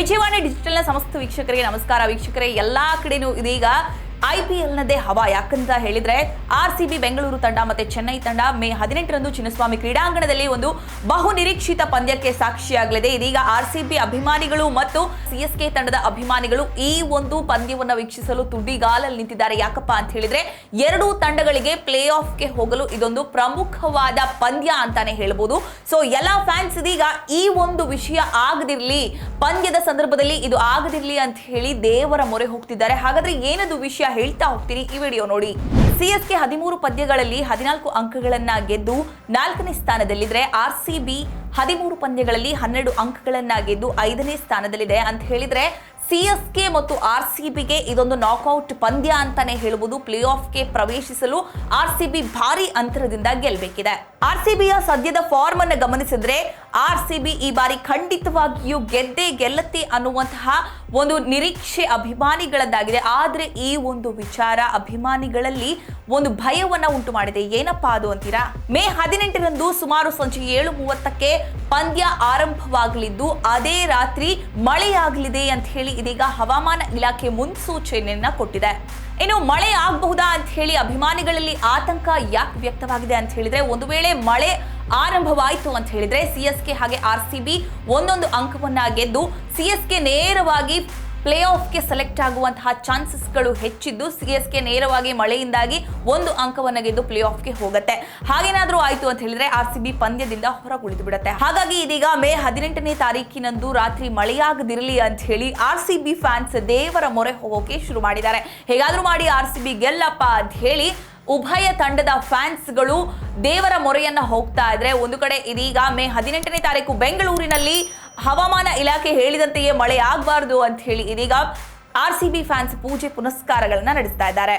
ವಿಜಯವಾಣಿ ಡಿಜಿಟಲ್ನ ಸಮಸ್ತ ವೀಕ್ಷಕರಿಗೆ ನಮಸ್ಕಾರ. ವೀಕ್ಷಕರೇ ಎಲ್ಲಾ ಕಡೆನೂ ಇದೀಗ ಐ ಪಿ ಹವಾ. ಯಾಕಂತ ಹೇಳಿದ್ರೆ ಆರ್ ಸಿ ಬಿ ಬೆಂಗಳೂರು ತಂಡ ಮತ್ತೆ ಚೆನ್ನೈ ತಂಡ ಮೇ ಹದಿನೆಂಟರಂದು ಚಿನ್ನಸ್ವಾಮಿ ಕ್ರೀಡಾಂಗಣದಲ್ಲಿ ಒಂದು ಬಹು ನಿರೀಕ್ಷಿತ ಪಂದ್ಯಕ್ಕೆ ಸಾಕ್ಷಿಯಾಗಲಿದೆ. ಇದೀಗ ಆರ್ ಸಿ ಬಿ ಅಭಿಮಾನಿಗಳು ಮತ್ತು ಸಿಎಸ್ಕೆ ತಂಡದ ಅಭಿಮಾನಿಗಳು ಈ ಒಂದು ಪಂದ್ಯವನ್ನು ವೀಕ್ಷಿಸಲು ತುಡಿಗಾಲಲ್ಲಿ ನಿಂತಿದ್ದಾರೆ. ಯಾಕಪ್ಪ ಅಂತ ಹೇಳಿದ್ರೆ ಎರಡೂ ತಂಡಗಳಿಗೆ ಪ್ಲೇ ಆಫ್ಗೆ ಹೋಗಲು ಇದೊಂದು ಪ್ರಮುಖವಾದ ಪಂದ್ಯ ಅಂತಾನೆ ಹೇಳ್ಬೋದು. ಸೊ ಎಲ್ಲ ಫ್ಯಾನ್ಸ್ ಇದೀಗ ಈ ಒಂದು ವಿಷಯ ಆಗದಿರ್ಲಿ, ಪಂದ್ಯದ ಸಂದರ್ಭದಲ್ಲಿ ಇದು ಆಗದಿರಲಿ ಅಂತ ಹೇಳಿ ದೇವರ ಮೊರೆ ಹೋಗ್ತಿದ್ದಾರೆ. ಹಾಗಾದ್ರೆ ಏನದು ವಿಷಯ? ಹೇಳ್ತಾ ಹೋಗ್ತೀನಿ ಈ ವಿಡಿಯೋ ನೋಡಿ. ಸಿಎಸ್ಕೆ ಹದಿಮೂರು ಪಂದ್ಯಗಳಲ್ಲಿ ಹದಿನಾಲ್ಕು ಅಂಕಗಳನ್ನ ಗೆದ್ದು ನಾಲ್ಕನೇ ಸ್ಥಾನದಲ್ಲಿದ್ರೆ ಆರ್ ಸಿ ಬಿ ಹದಿಮೂರು ಪಂದ್ಯಗಳಲ್ಲಿ ಹನ್ನೆರಡು ಅಂಕಗಳನ್ನ ಗೆದ್ದು ಐದನೇ ಸ್ಥಾನದಲ್ಲಿದೆ ಅಂತ ಹೇಳಿದ್ರೆ ಸಿಎಸ್ಕೆ ಮತ್ತು ಆರ್ ಸಿ ಬಿಗೆ ಇದೊಂದು ನಾಕ್ಔಟ್ ಪಂದ್ಯ ಅಂತಾನೆ ಹೇಳುವುದು. ಪ್ಲೇ ಆಫ್ಗೆ ಪ್ರವೇಶಿಸಲು ಆರ್ ಸಿ ಬಿ ಭಾರಿ ಅಂತರದಿಂದ ಗೆಲ್ಲಬೇಕಿದೆ ಆರ್ ಸಿ ಬಿಯ ಸದ್ಯದ ಫಾರ್ಮ್ ಅನ್ನು ಗಮನಿಸಿದ್ರೆ ಆರ್ ಸಿ ಬಿ ಈ ಬಾರಿ ಖಂಡಿತವಾಗಿಯೂ ಗೆದ್ದೇ ಗೆಲ್ಲತ್ತೆ ಅನ್ನುವಂತಹ ಒಂದು ನಿರೀಕ್ಷೆ ಅಭಿಮಾನಿಗಳದ್ದಾಗಿದೆ. ಆದ್ರೆ ಈ ಒಂದು ವಿಚಾರ ಅಭಿಮಾನಿಗಳಲ್ಲಿ ಒಂದು ಭಯವನ್ನ ಉಂಟು ಮಾಡಿದೆ. ಏನಪ್ಪಾ ಅದು ಅಂತೀರಾ? ಮೇ ಹದಿನೆಂಟರಂದು ಸುಮಾರು ಸಂಜೆ ಏಳು ಮೂವತ್ತಕ್ಕೆ ಪಂದ್ಯ ಆರಂಭವಾಗಲಿದ್ದು, ಅದೇ ರಾತ್ರಿ ಮಳೆಯಾಗಲಿದೆ ಅಂತ ಹೇಳಿ ಇದೀಗ ಹವಾಮಾನ ಇಲಾಖೆ ಮುನ್ಸೂಚನೆಯನ್ನ ಕೊಟ್ಟಿದೆ. ಇನ್ನು ಮಳೆ ಆಗಬಹುದಾ ಅಂತ ಹೇಳಿ ಅಭಿಮಾನಿಗಳಲ್ಲಿ ಆತಂಕ ಯಾಕೆ ವ್ಯಕ್ತವಾಗಿದೆ ಅಂತ ಹೇಳಿದ್ರೆ ಒಂದು ವೇಳೆ ಮಳೆ ಆರಂಭವಾಯಿತು ಅಂತ ಹೇಳಿದ್ರೆ ಸಿಎಸ್ಕೆ ಹಾಗೆ ಆರ್ ಸಿ ಬಿ ಒಂದೊಂದು ಅಂಕವನ್ನ ಗೆದ್ದು ಸಿಎಸ್ಕೆ ನೇರವಾಗಿ ಪ್ಲೇ ಆಫ್ಗೆ ಸೆಲೆಕ್ಟ್ ಆಗುವಂತಹ ಚಾನ್ಸಸ್ಗಳು ಹೆಚ್ಚಿದ್ದು ಸಿಎಸ್ಕೆ ನೇರವಾಗಿ ಮಳೆಯಿಂದಾಗಿ ಒಂದು ಅಂಕವನ್ನು ಗೆದ್ದು ಪ್ಲೇ ಆಫ್ಗೆ ಹೋಗುತ್ತೆ. ಹಾಗೇನಾದರೂ ಆಯ್ತು ಅಂತ ಹೇಳಿದ್ರೆ ಆರ್ ಸಿ ಬಿ ಪಂದ್ಯದಿಂದ ಹೊರಗುಳಿದು ಬಿಡುತ್ತೆ ಹಾಗಾಗಿ ಇದೀಗ ಮೇ ಹದಿನೆಂಟನೇ ತಾರೀಕಿನಂದು ರಾತ್ರಿ ಮಳೆಯಾಗದಿರಲಿ ಅಂತ ಹೇಳಿ ಆರ್ ಸಿ ಬಿ ಫ್ಯಾನ್ಸ್ ದೇವರ ಮೊರೆ ಹೋಗೋಕೆ ಶುರು ಮಾಡಿದ್ದಾರೆ. ಹೇಗಾದರೂ ಮಾಡಿ ಆರ್ ಸಿ ಬಿ ಗೆಲ್ಲಪ್ಪ ಅಂತ ಹೇಳಿ ಉಭಯ ತಂಡದ ಫ್ಯಾನ್ಸ್ಗಳು ದೇವರ ಮೊರೆಯನ್ನ ಹೋಗ್ತಾ ಇದ್ರೆ ಒಂದು ಕಡೆ ಇದೀಗ ಮೇ ಹದಿನೆಂಟನೇ ತಾರೀಕು ಬೆಂಗಳೂರಿನಲ್ಲಿ ಹವಾಮಾನ ಇಲಾಖೆ ಹೇಳಿದಂತೆಯೇ ಮಳೆ ಆಗಬಾರ್ದು ಅಂತ ಹೇಳಿ ಇದೀಗ ಆರ್ ಸಿ ಬಿ ಫ್ಯಾನ್ಸ್ ಪೂಜೆ ಪುನಸ್ಕಾರಗಳನ್ನು ನಡೆಸ್ತಾ ಇದ್ದಾರೆ.